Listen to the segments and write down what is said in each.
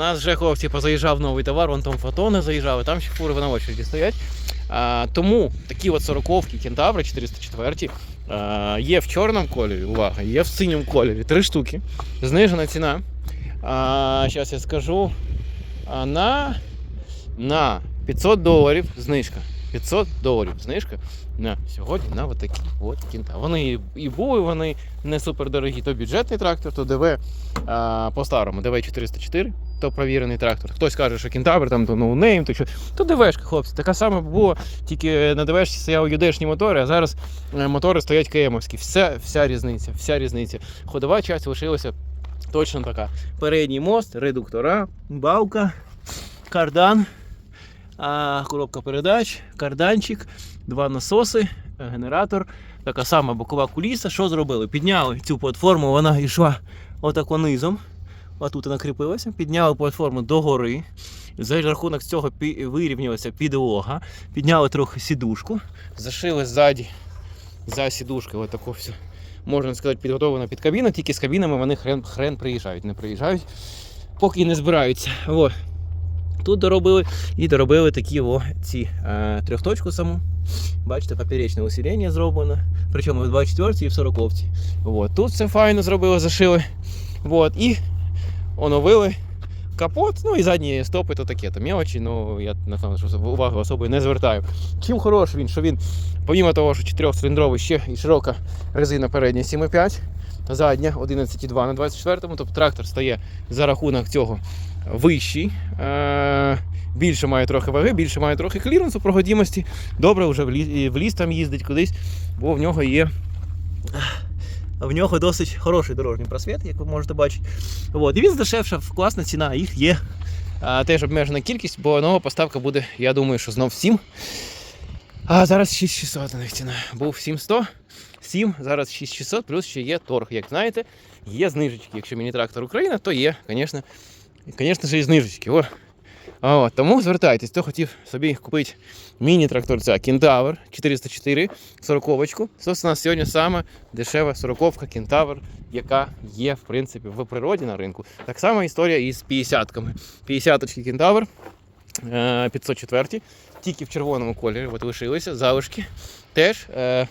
У нас вже хлопці позаїжджав новий товар, вон там фотони заїжджали, там ще фури на очереді стоять. А, тому такі от сороковки кентаври 404 а, є в чорному кольорі, увага, є в синьому кольорі. Три штуки. Знижена ціна. А, зараз я скажу. На, на 500 доларів знижка. 500 доларів знижка на сьогодні на отакі от кінта. Вони і- були, вони не супер дорогі. То бюджетний трактор, то ДВ а, по-старому, ДВ 404, то провірений трактор. Хтось каже, що кентавр там то ноунейм, то що. То ДВшка, хлопці. Така сама було, тільки на ДВшці стояли юдешні мотори, а зараз е, мотори стоять КМовські. Вся, вся різниця, вся різниця. Ходова часть лишилася точно така. Передній мост, редуктора, балка, кардан, коробка передач, карданчик, два насоси, е, генератор, така сама бокова куліса. Що зробили? Підняли цю платформу, вона йшла отако низом. А тут вона кріпилася, підняли платформу догори. За рахунок цього вирівнялася підлога, підняли трохи сідушку, зашили ззаді за сідушкою отако все. Можна сказати, підготовлено під кабіну, тільки з кабінами вони хрен, хрен приїжджають, не приїжджають, поки не збираються. От. Тут доробили і доробили такі о, ці е, трьохточку саму. Бачите, поперечне усилення зроблено. Причому в 24 і в 40. От. Тут все файно зробили, зашили. От. І оновили капот, ну і задні стопи, то таке, то мелочі, ну я напевно, що уваги особою не звертаю. Чим хороший він, що він, помімо того, що чотирьохциліндровий, ще і широка резина передня 7,5, задня 11,2 на 24-му, тобто трактор стає за рахунок цього вищий. Е- більше має трохи ваги, більше має трохи кліренсу, проходимості. Добре, вже в ліс, в ліс там їздить кудись, бо в нього є. В нього досить хороший дорожній просвіт, як ви можете бачити. От. І він здешевшав, класна ціна, їх є а, теж обмежена кількість, бо нова поставка буде, я думаю, що знов 7. А зараз 6600 на них ціна. Був 7100, 7, зараз 6600, плюс ще є торг. Як знаєте, є знижечки. Якщо міні-трактор Україна, то є, звісно, звісно ж, і знижечки. О. От, тому звертайтесь, хто хотів собі купити міні-тракторця Кентавр 404 сороковочку. Собственно, сьогодні саме дешева сороковка Кентавр, яка є, в принципі, в природі на ринку. Так само історія і з 50-ками. 50-очки Кентавр е, 504, тільки в червоному кольорі, от лишилися, залишки. Теж е,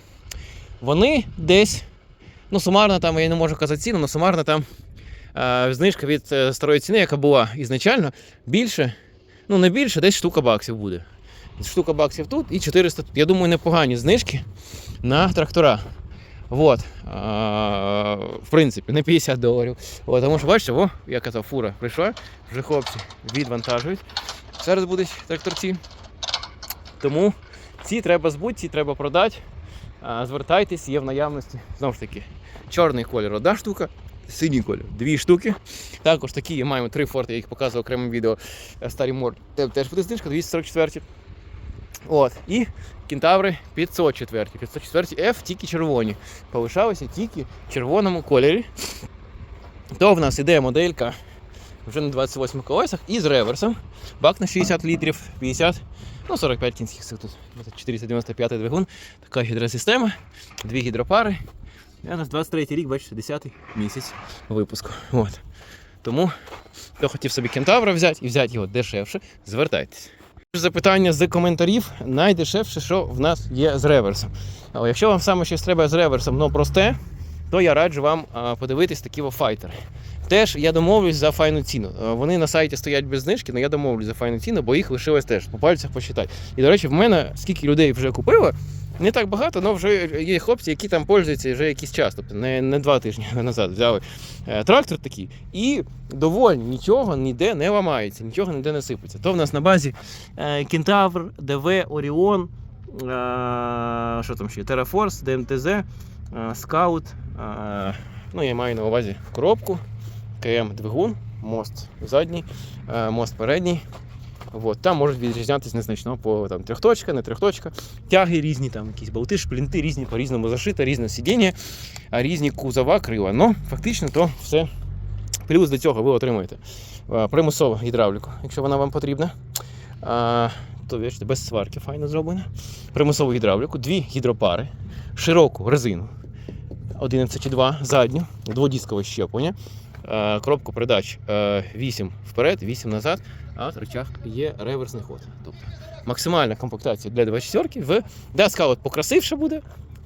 вони десь, ну сумарно там, я не можу казати ціну, але сумарно там е, знижка від е, старої ціни, яка була ізначально, більше, ну не більше, десь штука баксів буде. Штука баксів тут і 400 тут. Я думаю, непогані знижки на трактора. Вот. А, в принципі, не 50 доларів. От, тому що бачите, о, я казав, фура прийшла, вже хлопці відвантажують. Зараз будуть тракторці. Тому ці треба збути, ці треба продати. Звертайтесь, є в наявності. Знову ж таки, чорний колір одна штука, синій колір дві штуки. Також такі маємо три форти, я їх показував окремим відео. е, Старі мор. Теж буде знижка 244. От. І кентаври 504. 504 F тільки червоні. Полишалися тільки в червоному кольорі. То в нас іде моделька вже на 28 колесах і з реверсом. Бак на 60 літрів, 50, ну 45 кінських сил тут. 495 двигун. Така гідросистема, дві гідропари. І наш нас 23 рік, бачите, 10 місяць випуску. От. Тому, хто хотів собі кентавра взяти і взяти його дешевше, звертайтесь. Запитання з коментарів найдешевше, що в нас є з реверсом. Але якщо вам саме щось треба з реверсом, ну просте, то я раджу вам подивитись такі файтери. Теж я домовлюсь за файну ціну. Вони на сайті стоять без знижки, але я домовлюсь за файну ціну, бо їх лишилось теж по пальцях посчитай. І до речі, в мене скільки людей вже купило, не так багато, але вже є хлопці, які там пользуються вже якийсь час, тобто не, не два тижні назад взяли е, трактор такий, і довольні, нічого ніде не ламається, нічого ніде не сипеться. То в нас на базі е, Кентавр, ДВ, Оріон, е, що там ще? Терафорс, ДМТЗ, е, Скаут. Е, ну, я маю на увазі коробку, КМ двигун, мост задній, е, мост передній. От, там можуть відрізнятися незначно по там, трьохточка, не трьохточка, тяги різні, там якісь болти, шплінти різні, по-різному зашита, різне сидіння, різні кузова, крила. Ну, фактично, то все. Плюс до цього ви отримуєте е, примусову гідравліку, якщо вона вам потрібна. То бачите, без сварки файно зроблено. Примусову гідравліку, дві гідропари, широку резину 11,2 задню, дводіскове щеплення. Е, коробку передач е, 8 вперед, 8 назад, а в речах є реверсний ход. Тобто максимальна комплектація для 24 в де скаут покрасивше буде,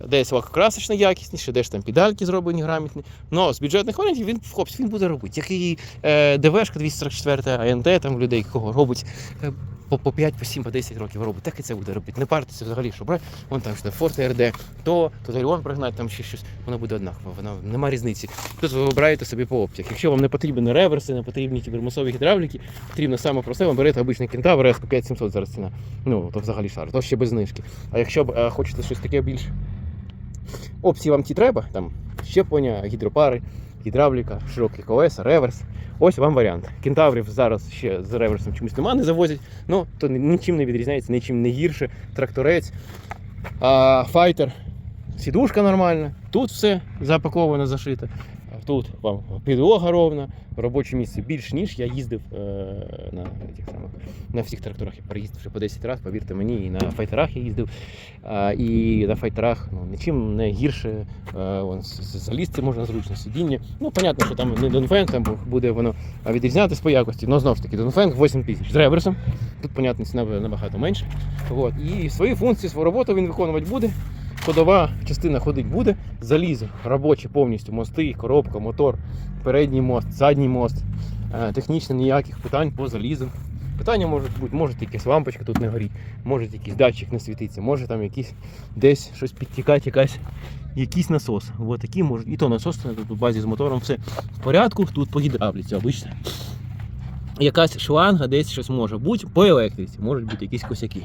десь лакокрасочно якісніше, десь там підальки зроблені грамотні. Но з бюджетних варіантів він хлопці, він буде робити. Як і е, ДВшка 244 АНТ, там людей кого робить е, по, по 5, по 7, по 10 років робить, так і це буде робити. Не партися взагалі, що брати, вон там що Форт РД, то, то Тальон пригнати, там ще щось, воно буде однаково, воно нема різниці. Тут ви вибираєте собі по опціях. Якщо вам не потрібні реверси, не потрібні кібермасові гідравліки, потрібно саме просте, вам берете обичний кентавр СК 5700 зараз ціна. Ну, то взагалі шар, то ще без знижки. А якщо б е, хочете щось таке більш опції вам ті треба, там щеплення, гідропари, гідравліка, широкий колеса, реверс. Ось вам варіант. Кентаврів зараз ще з реверсом чомусь нема, не завозять. Ну, то нічим не відрізняється, нічим не гірше. Тракторець, а, файтер, сідушка нормальна. Тут все запаковано, зашите. Тут вам підлога ровна, робоче місце більш ніж я їздив е, на, тих самих, на всіх тракторах. Я переїздив вже по 10 разів, повірте мені, і на файтерах я їздив. А, і на файтерах ну, нічим не гірше. Е, вон, залізти можна зручно сидіння. Ну, понятно, що там не Донфенг, там буде воно відрізнятись по якості. Ну, знову ж таки, Донфенг 8 тисяч з реверсом. Тут, понятно, ціна набагато менше. От. І свої функції, свою роботу він виконувати буде. Ходова частина ходить буде, залізо робоче повністю, мости, коробка, мотор, передній мост, задній мост. Е, Технічно ніяких питань по залізу. Питання можуть бути, може якась лампочка тут не горіть, може якийсь датчик не світиться, може там якийсь десь щось підтікати, якась, якийсь насос. От такі можуть. І то насос тут у базі з мотором все в порядку, тут по гідравліці обично. Якась шланга десь щось може бути, по електриці можуть бути якісь косяки.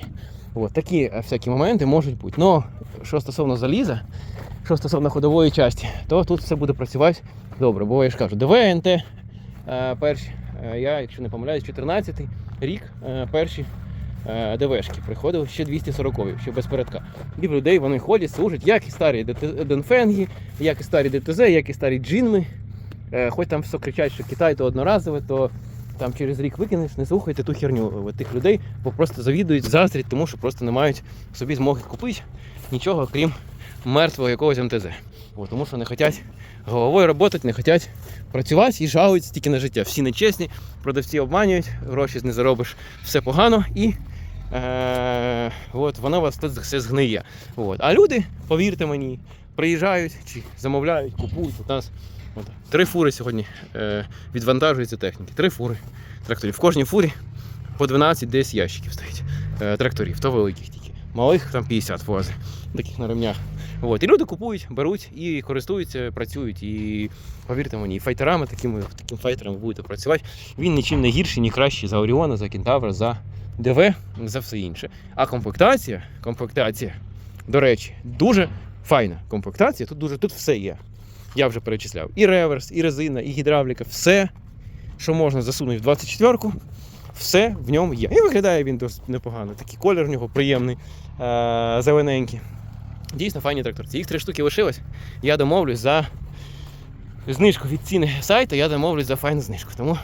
От такі е, всякі моменти можуть бути. Но що стосовно заліза, що стосовно ходової частини, то тут все буде працювати добре. Бо я ж кажу, ДВНТ е, перші, е, я, якщо не помиляюсь, 14 й рік перші ДВшки приходили ще 240 ще без передка. І людей вони ходять, служать, як і старі ДТ Денфенги, як і старі ДТЗ, як і старі джинми. Хоч там все кричать, що Китай то одноразове, то там через рік викинеш, не слухайте ту херню От тих людей, бо просто завідують, заздрять, тому що просто не мають собі змоги купити нічого, крім мертвого якогось МТЗ. От, тому що не хочуть головою працювати, не хочуть працювати і жалуються тільки на життя. Всі нечесні, продавці обманюють, гроші не заробиш, все погано і е, от, воно вас тут все згниє. От. А люди, повірте мені, приїжджають чи замовляють, купують. У нас от, три фури сьогодні е, відвантажуються техніки. Три фури тракторів. В кожній фурі по 12 десь ящиків стоїть е, тракторів, то великих тільки. Малих там 50 возить, таких на ремнях. От. І люди купують, беруть і користуються, працюють. І повірте мені, і файтерами, такими, таким файтером будете працювати. Він нічим не гірший, ні кращий за Оріона, за Кентавра, за ДВ, за все інше. А комплектація, комплектація, до речі, дуже файна комплектація. Тут дуже тут все є. Я вже перечисляв. І реверс, і резина, і гідравліка, все, що можна засунути в 24-ку, все в ньому є. І виглядає він досить непогано. Такий колір в нього приємний, е- зелененький. Дійсно файні тракторці. Їх три штуки лишилось. Я домовлюсь за знижку від ціни сайту, я домовлюсь за файну знижку. Тому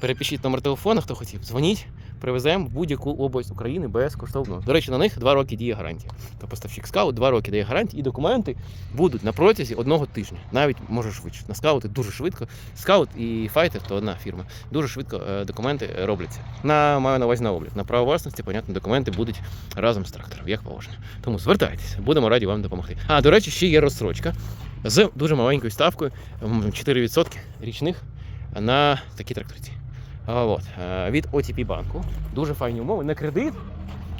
перепишіть номер телефону, хто хотів. Дзвоніть, привеземо в будь-яку область України безкоштовно. До речі, на них два роки діє гарантія. То поставщик скаут два роки дає гарантію, і документи будуть на протязі одного тижня. Навіть може швидше. На скаути дуже швидко. Скаут і файтер то одна фірма. Дуже швидко е, документи е, робляться. На маю на увазі на облік. На право власності, понятно, документи будуть разом з трактором, як положено. Тому звертайтеся, будемо раді вам допомогти. А до речі, ще є розстрочка з дуже маленькою ставкою 4% річних на такі тракторці. От, е, від OTP банку. Дуже файні умови, не кредит,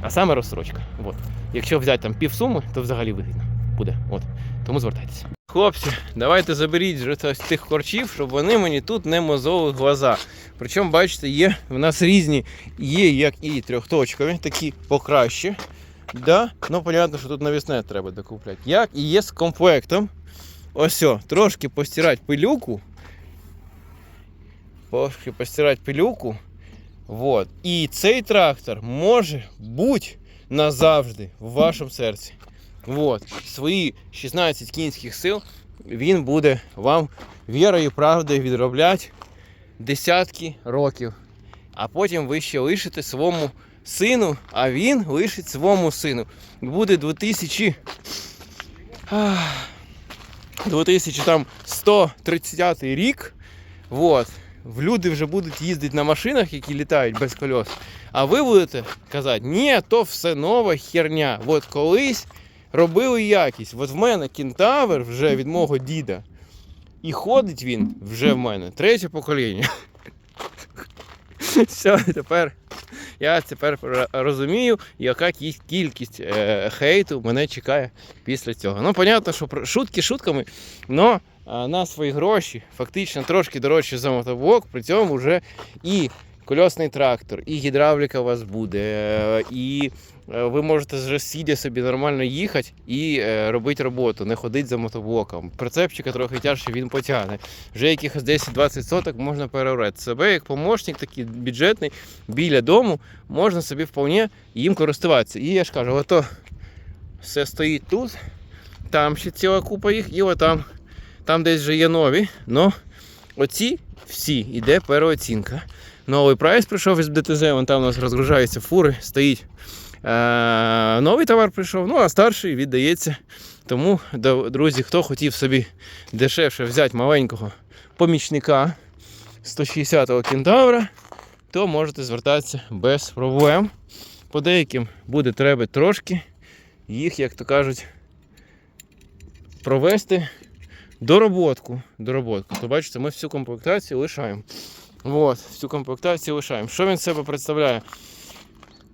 а саме розстрочка. От. Якщо взяти там півсуми, то взагалі вигідно буде. От. Тому звертайтеся. Хлопці, давайте заберіть вже цих корчів, щоб вони мені тут не мозоли глаза. Причому, бачите, є в нас різні, є як і трьохточкові, такі покраще. Да? Ну, понятно, що тут навісне треба докупляти. Як і є з комплектом. Ось, трошки постирати пилюку. Трошки постирати пилюку. Вот. І цей трактор може бути назавжди в вашому серці. Вот. Свої 16 кінських сил він буде вам вірою і правдою відробляти десятки років. А потім ви ще лишите своєму сину, а він лишить своєму сину. Буде 2000. 2130 рік. Вот. В Люди вже будуть їздити на машинах, які літають без кольос. А ви будете казати, ні, то все нова херня. От колись робили якість. От в мене кентавр вже від мого діда. І ходить він вже в мене третє покоління. Все, тепер я тепер розумію, яка кількість е, хейту мене чекає після цього. Ну, понятно, що шутки шутками, але на свої гроші фактично трошки дорожче за мотоблок, при цьому вже і кольосний трактор, і гідравліка у вас буде, е, і е, ви можете вже сидя собі нормально їхати і е, робити роботу, не ходити за мотоблоком. Прицепчика трохи тяжче він потягне. Вже якихось 10-20 соток можна переорати. Себе як помощник, такий бюджетний, біля дому, можна собі вполне їм користуватися. І я ж кажу, ото все стоїть тут, там ще ціла купа їх, і отам. Там десь вже є нові, але оці всі йде переоцінка. Новий прайс прийшов із ДТЗ, вон там у нас розгружаються фури, стоїть. Е, новий товар прийшов, ну а старший віддається. Тому, друзі, хто хотів собі дешевше взяти маленького помічника 160-го кентавра, то можете звертатися без проблем. По деяким буде треба трошки їх, як то кажуть, провести дороботку. дороботку. То бачите, ми всю комплектацію лишаємо. От, всю комплектацію лишаємо. Що він себе представляє?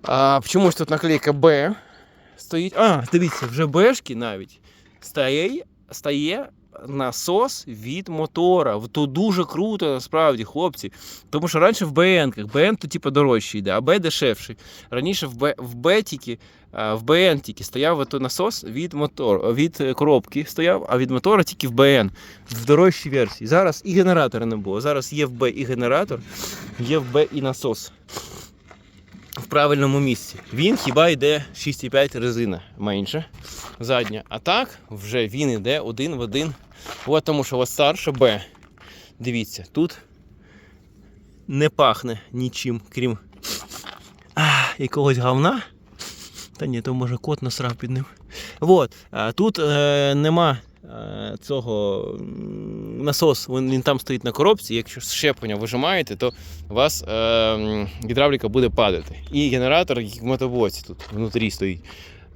А, чомусь тут наклейка Б стоїть. А, дивіться, вже Бшки навіть стає, стає насос від мотора. То дуже круто, насправді, хлопці. Тому що раніше в БН-ках, БН то типу дорожчий йде, а Б дешевший. Раніше в Б, в Б тільки, в БН тільки стояв ото насос від мотор, від е, коробки стояв, а від мотора тільки в БН, в дорожчій версії. Зараз і генератора не було. Зараз є в Б і генератор, є в Б і насос. В правильному місці. Він хіба йде 6,5 резина менше задня. А так вже він йде один в один. От тому що у вас старша Б. Дивіться, тут не пахне нічим, крім а, якогось говна. Та ні, то може кот насрав під ним. От, а тут е, нема цього насос, він, він там стоїть на коробці. Якщо щеплення вижимаєте, то у вас е, гідравліка буде падати. І генератор, в мотоблоці тут внутрі стоїть.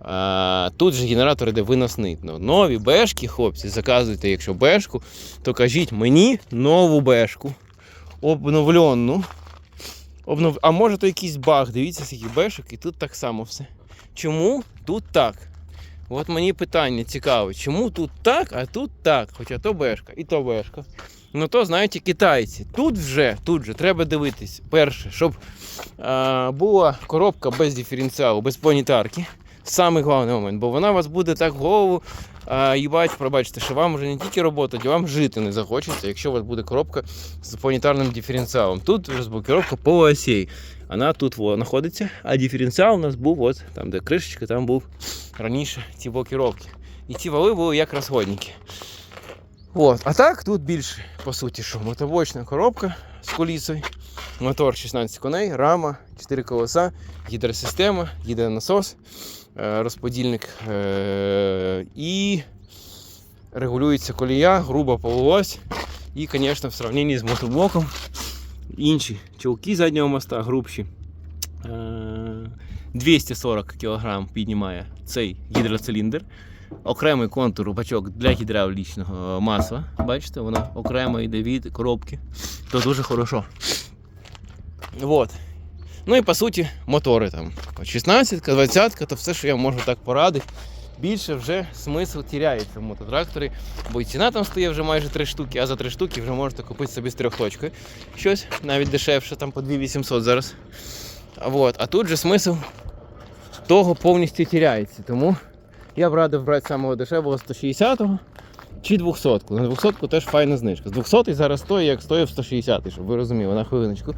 А, тут же генератор іде виносний. Ну, нові бешки, хлопці, заказуйте, якщо бешку, то кажіть мені нову бешку, обновлену. Обнов... А може то якийсь баг, дивіться, скільки бешок, і тут так само все. Чому тут так? От мені питання цікаве, чому тут так, а тут так. Хоча то бешка і то бешка. Ну то знаєте, китайці. Тут вже, тут же треба дивитись. Перше, щоб а, була коробка без диференціалу, без планітарки. Самий головний момент, бо вона вас буде так голову а, їбать, пробачте, що вам вже не тільки робота, а вам жити не захочеться, якщо у вас буде коробка з планетарним диференціалом. Тут розблокировка по осей. Вона тут во, знаходиться, а диференціал у нас був от там, де кришечка, там був раніше ці блокировки. І ці вали були як розходники. От. А так тут більше, по суті, що мотоблочна коробка з колісою, мотор 16 коней, рама, 4 колеса, гідросистема, гідронасос, е, розподільник е, і регулюється колія, груба полуось. І, звісно, в сравненні з мотоблоком інші чолки заднього моста грубші. Е, 240 кг піднімає цей гідроциліндр. Окремий контур бачок для гідравлічного масла. Бачите, вона окремо йде від коробки. То дуже хорошо. Вот. Ну і по суті, мотори там. 16, 20, то все, що я можу так порадити. Більше вже смисл тіряється в мототракторі, бо і ціна там стає вже майже 3 штуки, а за 3 штуки вже можете купити собі з трьохточкою. Щось навіть дешевше, там по 2800 зараз. Вот. А тут же смисл того повністю тіряється. Тому я б радив брати самого дешевого 160-го чи 200-ку. На 200-ку теж файна знижка. З 200 зараз стоїть, як стоїв 160-й, щоб ви розуміли, на хвилиночку.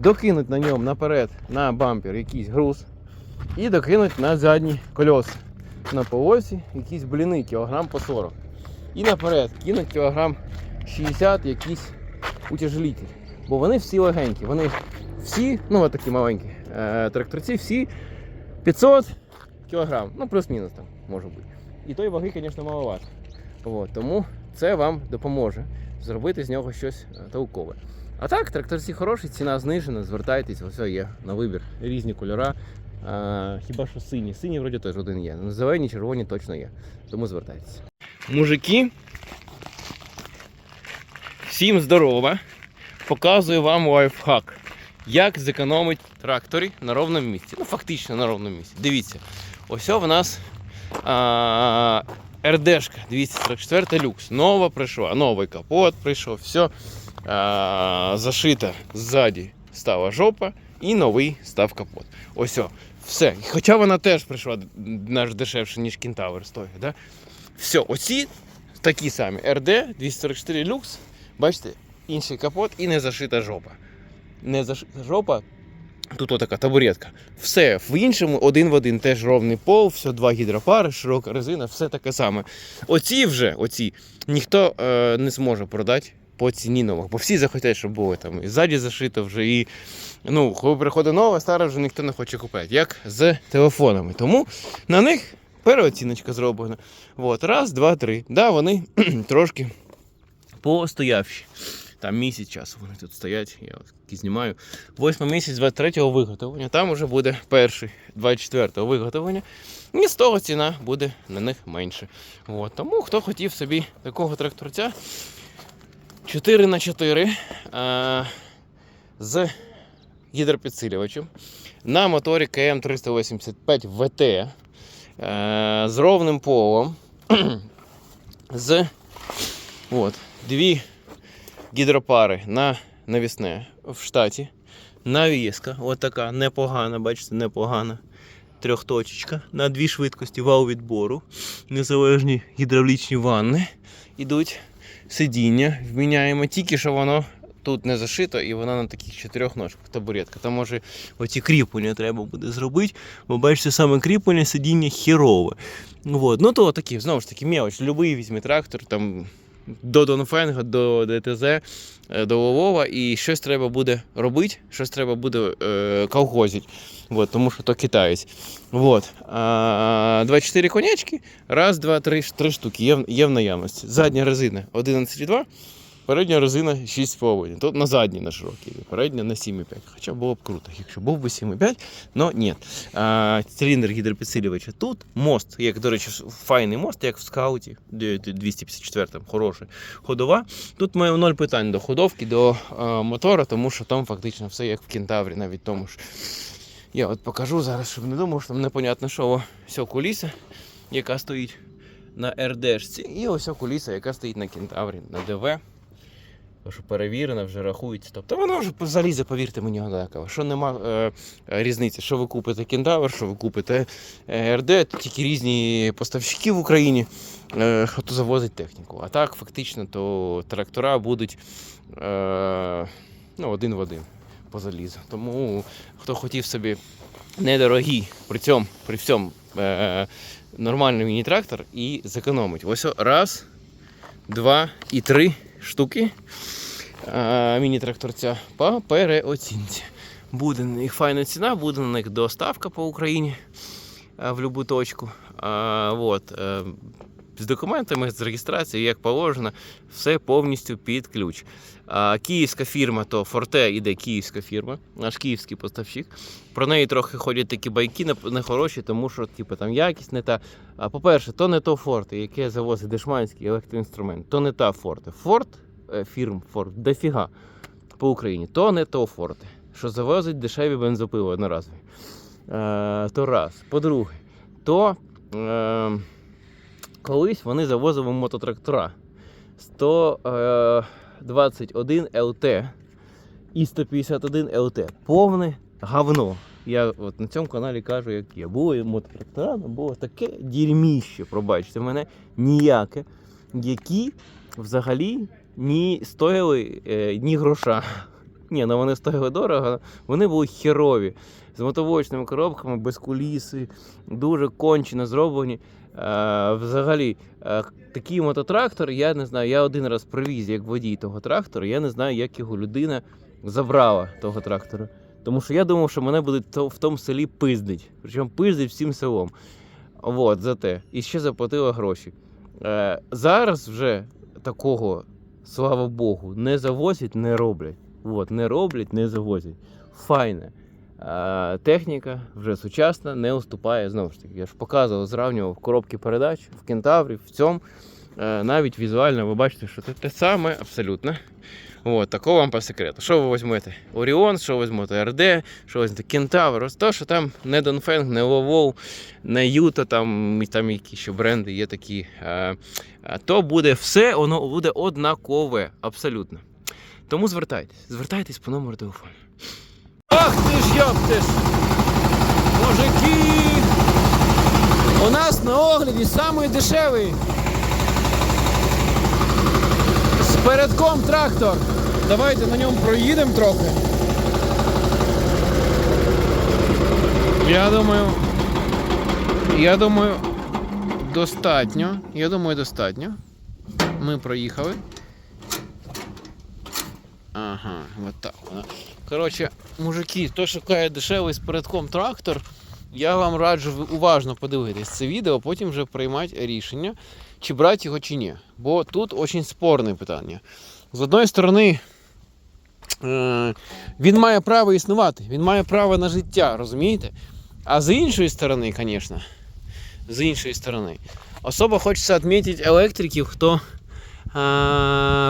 Докинуть на ньому наперед на бампер якийсь груз і докинуть на задні колеса. На полосі якісь бліни, кілограм по 40. І наперед кинуть кілограм 60 якийсь утяжелитель. Бо вони всі легенькі. Вони всі, ну от такі маленькі е, тракторці, всі 500 кілограм. Ну, плюс-мінус там може бути. І тої ваги, звісно, маловато. Тому це вам допоможе. зробити з нього щось е, толкове. А так, тракторці хороші, ціна знижена, звертайтесь, ось є на вибір різні кольора. А, хіба що сині. Сині вроді теж один є. Ну, Зелені, червоні точно є. Тому звертайтеся. Мужики, всім здорова! Показую вам лайфхак. Як зекономити тракторі на ровному місці. Ну, фактично на ровному місці. Дивіться, ось в нас РДшка 244 люкс. Нова прийшла, новий капот прийшов, все а, зашита ззаді стала жопа і новий став капот. Ось все. Хоча вона теж прийшла наш дешевше, ніж Кентавр стоїть. Да? Все, оці такі самі РД 244 люкс. Бачите, інший капот і не зашита жопа. Не зашита жопа. Тут отака табуретка. Все, в іншому один в один теж ровний пол, все, два гідропари, широка резина, все таке саме. Оці вже, оці, ніхто е, не зможе продати по ціні нових, бо всі захотять, щоб було там і ззаді зашито вже, і ну, коли приходить нове, старе вже ніхто не хоче купити, як з телефонами. Тому на них переоціночка зроблена. От, раз, два, три. Да, вони трошки постоявші. Там місяць часу вони тут стоять, я от знімаю. Восьмий місяць 23-го виготовлення. Там вже буде перший 24-го виготовлення. І з того ціна буде на них менше. От. Тому хто хотів собі такого тракторця 4 на 4 а, з гідропідсилювачем на моторі КМ385 ВТ е, з ровним полом. з от, дві гідропари на навісне в штаті. Навіска, от непогана, бачите, непогана. Трьохточечка на дві швидкості вал відбору. Незалежні гідравлічні ванни. Ідуть сидіння, вміняємо, тільки що воно тут не зашито і воно на таких чотирьох ножках табуретка. Там може оці кріплення треба буде зробити, бо бачите, саме кріплення сидіння херове. Вот. Ну то такі, знову ж таки, мелоч. Любий візьми трактор, там до Донфенга, до ДТЗ, е, до Ловова, і щось треба буде робити, щось треба буде е, колхозити. Вот, тому що то китаєць. Вот. А, 24 конячки, раз, два, три, три штуки є, є в наявності. Задня резина 11,2, передня резина 6,5. Тут на задній на широкій, передня на 7,5. Хоча було б круто, якщо був би 7,5, но ні. А, циліндр гідропідсилювача тут. Мост, як, до речі, файний мост, як в скауті, де- де 254 там хороший. Ходова. Тут маю ноль питань до ходовки, до а, мотора, тому що там фактично все як в кентаврі, навіть тому ж. Я от покажу зараз, щоб не думав, що там непонятно, що ось куліса, яка стоїть на РДшці, і ось куліса, яка стоїть на кентаврі, на ДВ. Що перевірена, вже рахується. Тобто воно вже залізе, повірте мені, однаково. Що нема е, різниці, що ви купите кентавр, що ви купите е, РД, тільки різні поставщики в Україні, е, хто завозить техніку. А так, фактично, то трактора будуть е, ну, один в один по залізу. Тому хто хотів собі недорогі при цьому, при всьому е, нормальний міні-трактор і зекономить. Ось раз, два і три штуки міні-тракторця по переоцінці. Буде на них файна ціна, буде на них доставка по Україні в будь-яку точку. А, вот, е, з документами, з реєстрацією, як положено, все повністю під ключ. А, київська фірма, то Форте іде київська фірма, наш київський поставщик. Про неї трохи ходять такі байки нехороші, тому що типу, там якість не та. А по-перше, то не то Форте, яке завозить дешманський електроінструмент, то не та Форте. Форт, фірм Форт, дофіга по Україні, то не то Форте, що завозить дешеві бензопиво одноразові. Е, то раз. По-друге, то е, колись вони завозили мототрактора 121 ЛТ і 151 ЛТ. Повне говно. Я от на цьому каналі кажу, як є. Було мототрактора, але було таке дірміще, пробачте мене, ніяке, які взагалі ні стояли е, ні гроша. Ні, ну вони стояли дорого, вони були херові. З мотовочними коробками, без куліси, дуже кончено зроблені. Е, взагалі, е, такий мототрактор, я не знаю, я один раз привіз як водій того трактора, я не знаю, як його людина забрала того трактора. Тому що я думав, що мене будуть в тому селі пиздить. Причому пиздить всім селом. От, за те. І ще заплатила гроші. Е, зараз вже такого слава Богу, не завозять, не роблять. От, не роблять, не завозять. Файне. А, техніка вже сучасна, не уступає знову ж таки. Я ж показував, зравнював коробки передач в кентаврі, в цьому. Е, навіть візуально ви бачите, що це те саме абсолютно. От, такого вам по секрету. Що ви візьмете? Оріон, що візьмете РД, що візьмете Кентавр. Ось то, що там не Донфенг, не Вовол, не Юта, там, там які ще бренди є такі. Е, е, то буде все, воно буде однакове, абсолютно. Тому звертайтесь, звертайтесь по номеру телефону. Ах ти ж йоптиш! Мужики! У нас на огляді самий дешевий. З передком трактор. Давайте на ньому проїдемо трохи. Я думаю. Я думаю, достатньо. Я думаю, достатньо. Ми проїхали. Ага, от так воно. Коротше, мужики, хто шукає дешевий з передком трактор, я вам раджу уважно подивитись це відео, потім вже приймати рішення, чи брати його чи ні. Бо тут дуже спорне питання. З одної сторони, е, він має право існувати, він має право на життя, розумієте? А з іншої сторони, звісно, з іншої сторони, особо хочеться відмітити електриків, хто е,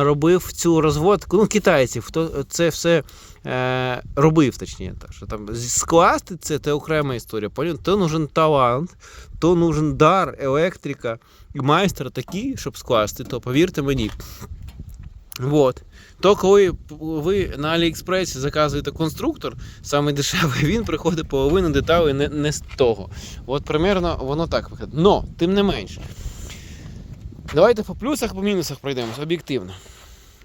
робив цю розводку, ну, китайців, хто це все е, робив, точніше. Так, що там скласти це, це окрема історія. То нужен талант, то нужен дар електрика і майстер такий, щоб скласти, то повірте мені. Вот. То коли ви на Аліекспресі заказуєте конструктор, саме дешевий, він приходить половину деталей не, не з того. От примерно воно так виглядає. Но, тим не менш. Давайте по плюсах, по мінусах пройдемось об'єктивно.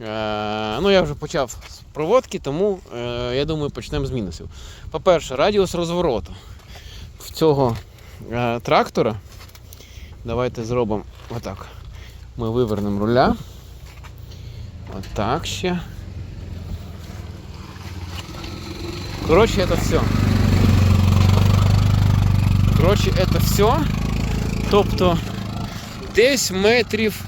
Е, ну, я вже почав з проводки, тому е, я думаю, почнемо з мінусів. По-перше, радіус розвороту в цього е, трактора. Давайте зробимо отак. Ми вивернемо руля. Отак ще. Коротше, это все. Коротше, это все. Тобто десь метрів,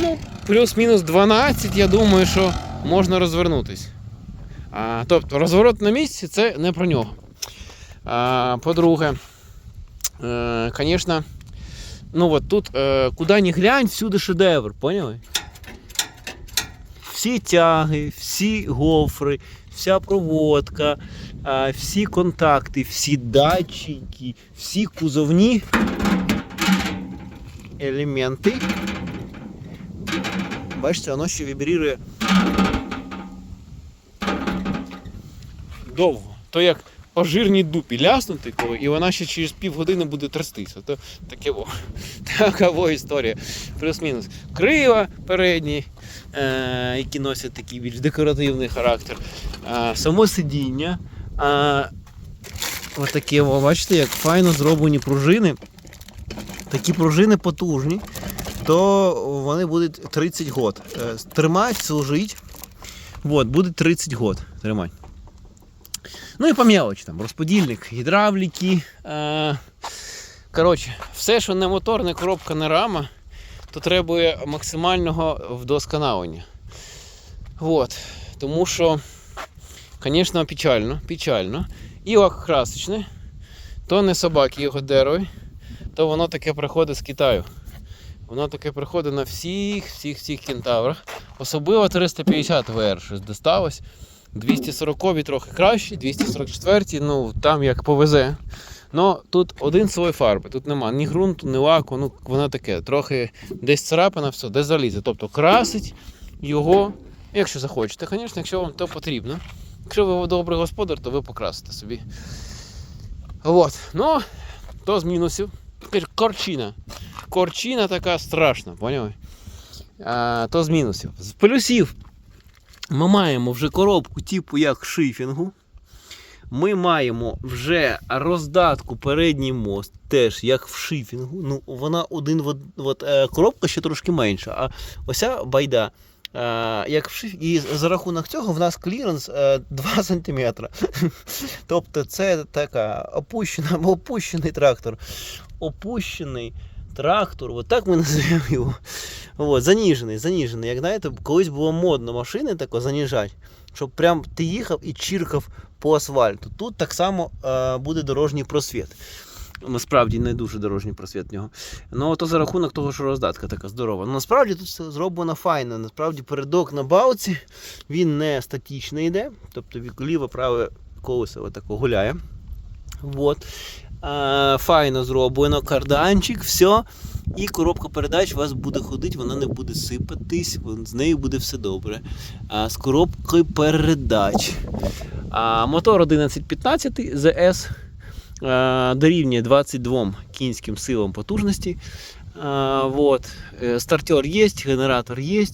ну, плюс-мінус 12, я думаю, що можна розвернутись. А, тобто розворот на місці це не про нього. По-друге, е, звісно, ну от тут, е, куди ни глянь, всюди шедевр, поняли? Всі тяги, всі гофри, вся проводка, всі контакти, всі датчики, всі кузовні елементи. Бачите, воно ще вібрірує довго. То як по жирній дупі ляснути, коли, і вона ще через півгодини буде трястися. То таке во. Така во історія. Плюс-мінус. Крила передні, е, які носять такий більш декоративний характер. Е, само сидіння. Е, Отаке, бачите, як файно зроблені пружини. Такі пружини потужні, то вони будуть 30 год. Е, Тримають, служить. Вот, буде 30 год. Тримать. Ну і по мелочі, там розподільник, гідравліки. Е, коротше, все, що не мотор, не коробка, не рама, то требує максимального вдосконалення. Вот. Тому що, звісно, печально, печально. І красочне, то не собаки його дерують, то воно таке приходить з Китаю. Воно таке приходить на всіх, всіх, всіх кентаврах. Особливо 350 VR щось досталось. 240 трохи кращі, 244, ну там як повезе. Ну тут один слой фарби, тут нема ні ґрунту, ні лаку, ну воно таке, трохи десь царапина, все, десь залізе. Тобто красить його, якщо захочете, звісно, якщо вам то потрібно. Якщо ви добрий господар, то ви покрасите собі. От. Ну, то з мінусів. Корчина. Корчина така страшна, поняли? А, то з мінусів. З плюсів ми маємо вже коробку типу як шифінгу. Ми маємо вже роздатку передній мост, теж як в шифінгу. Ну, вона один од- от, е, коробка ще трошки менша, а оця байда. Е, як в шиф... І за рахунок цього в нас кліренс е, 2 см. тобто це така опущена, опущений трактор. Опущений. трактор, от так ми називаємо його. От, заніжений, заніжений. Як знаєте, колись було модно машини тако заніжати, щоб прям ти їхав і чіркав по асфальту. Тут так само е, буде дорожній просвіт. Насправді не дуже дорожній просвіт в нього. Ну, то за рахунок того, що роздатка така здорова. Ну, насправді тут все зроблено файно. Насправді передок на балці він не статічний йде, тобто від- ліве-праве колесо отако гуляє. Вот. А, файно зроблено, карданчик, все. І коробка передач у вас буде ходити, вона не буде сипатись, з нею буде все добре. А, з коробкою передач. А, мотор 1115 ZS а, дорівнює 22 кінським силам потужності. А, вот. Е, Стартер є, генератор є,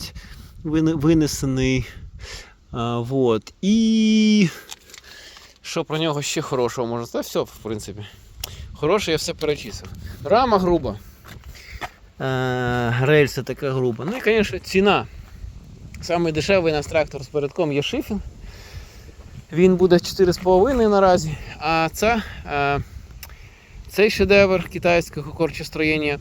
винесений. А, вот. І що про нього ще хорошого можна сказати? Все, в принципі. Хороше я все перечислив. Рама груба. Е, рельса така груба. Ну і, звісно, ціна. Самий дешевий у нас трактор з передком є шифінг. Він буде 4,5 наразі. А ця, е, цей шедевр китайського корчостроєння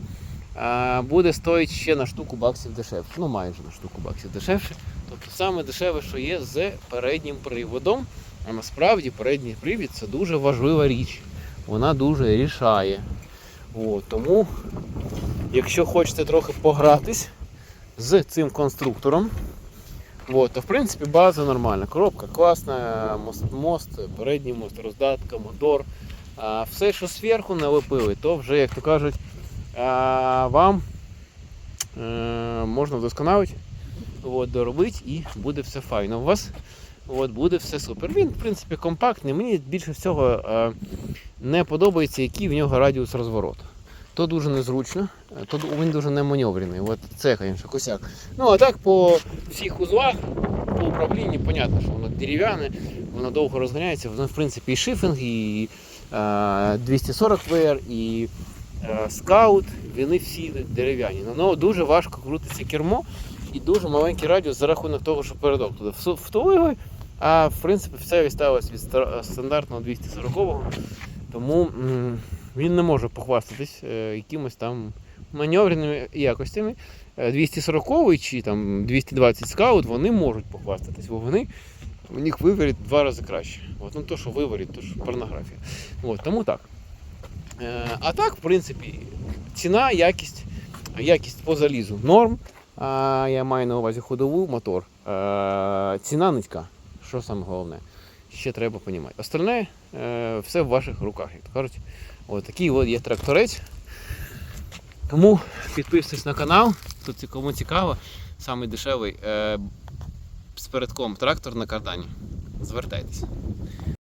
е, буде стоїть ще на штуку баксів дешевше. Ну, майже на штуку баксів дешевше. Тобто саме дешеве, що є з переднім приводом. А насправді передній привід це дуже важлива річ. Вона дуже рішає. От, тому, якщо хочете трохи погратись з цим конструктором, от, то в принципі база нормальна. Коробка класна, мост, мост передній мост, роздатка, мотор. А все, що зверху налепили, то вже, як то кажуть, а, вам е, можна вдосконалити, от, доробити і буде все файно. У вас От, буде все супер. Він, в принципі, компактний. Мені більше всього е, не подобається, який в нього радіус розвороту. То дуже незручно, е, то він дуже неманеврений. От це, звісно, косяк. Ну, а так по всіх узлах, по управлінню, понятно, що воно дерев'яне, воно довго розганяється, воно, в принципі, і шифінг, і е, 240 VR, і е, скаут, вони всі дерев'яні. На нього дуже важко крутиться кермо і дуже маленький радіус за рахунок того, що передок туди втулили. А в принципі все відставилось від стандартного 240-го. Тому він не може похвастатись е, якимось там маневреними якостями. Е, 240 чи там 220 скаут вони можуть похвастатись, бо вони у них виворіт два рази краще. От, ну то, що виворіт, то що порнографія. От, тому так. Е, а так, в принципі, ціна, якість, якість по залізу норм. А, я маю на увазі ходову мотор. Е, ціна низька. Що саме головне? Ще треба розуміти. Остальне е, все в ваших руках, як то кажуть. От такий от є тракторець. Тому підписуйтесь на канал. Тут кому цікаво, самий е, з передком трактор на кардані. Звертайтесь.